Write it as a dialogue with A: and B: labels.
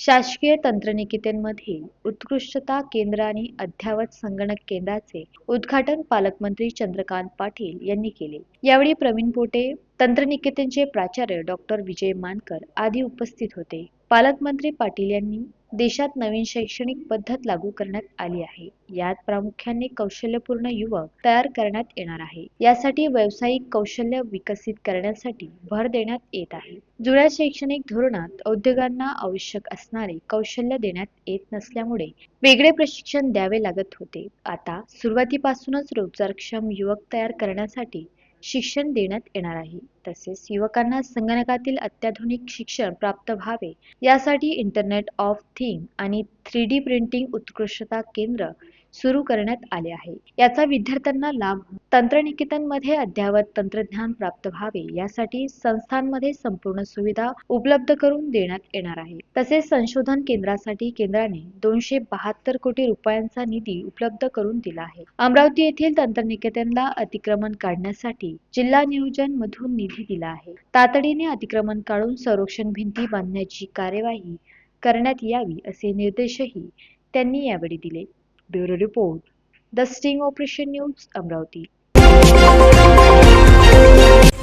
A: शासकीय तंत्रनिकेतनमध्ये उत्कृष्टता केंद्र आणि अद्ययावत संगणक केंद्राचे उद्घाटन पालकमंत्री चंद्रकांत पाटील यांनी केले. यावेळी प्रवीण पोटे तंत्रनिकेतनचे प्राचार्य डॉक्टर विजय मानकर आदी उपस्थित होते. पालकमंत्री पाटील यांनी देशात नवीन शैक्षणिक पद्धत लागू करण्यात आली आहे. यात प्रामुख्याने कौशल्यपूर्ण युवक तयार करण्यात येणार आहे. यासाठी व्यावसायिक कौशल्य विकसित करण्यासाठी भर देण्यात येत आहे. जुळ्या शैक्षणिक धोरणात उद्योगांना आवश्यक असणारे कौशल्य देण्यात येत नसल्यामुळे वेगळे प्रशिक्षण द्यावे लागत होते. आता सुरुवातीपासूनच रोजगारक्षम युवक तयार करण्यासाठी शिक्षण देण्यात येणार आहे. तसेच युवकांना संगणकातील अत्याधुनिक शिक्षण प्राप्त व्हावे. यासाठी इंटरनेट ऑफ थिंग आणि थ्री डी प्रिंटिंग उत्कृष्टता केंद्र सुरू करण्यात आले आहे. याचा विद्यार्थ्यांना लाभ तंत्रनिकेतनमध्ये अद्ययावत तंत्रज्ञान प्राप्त व्हावे यासाठी संस्थांमध्ये संपूर्ण सुविधा उपलब्ध करून देण्यात येणार आहे. तसेच संशोधन केंद्रासाठी केंद्राने दोनशे बहात्तर कोटी रुपयांचा निधी उपलब्ध करून दिला आहे. अमरावती येथील तंत्रनिकेतनला अतिक्रमण काढण्यासाठी जिल्हा नियोजन मधून निधी दिला आहे. तातडीने अतिक्रमण काढून संरक्षण भिंती बांधण्याची कार्यवाही करण्यात यावी असे निर्देशही त्यांनी यावेळी दिले. Bureau report the sting operation news Amravati.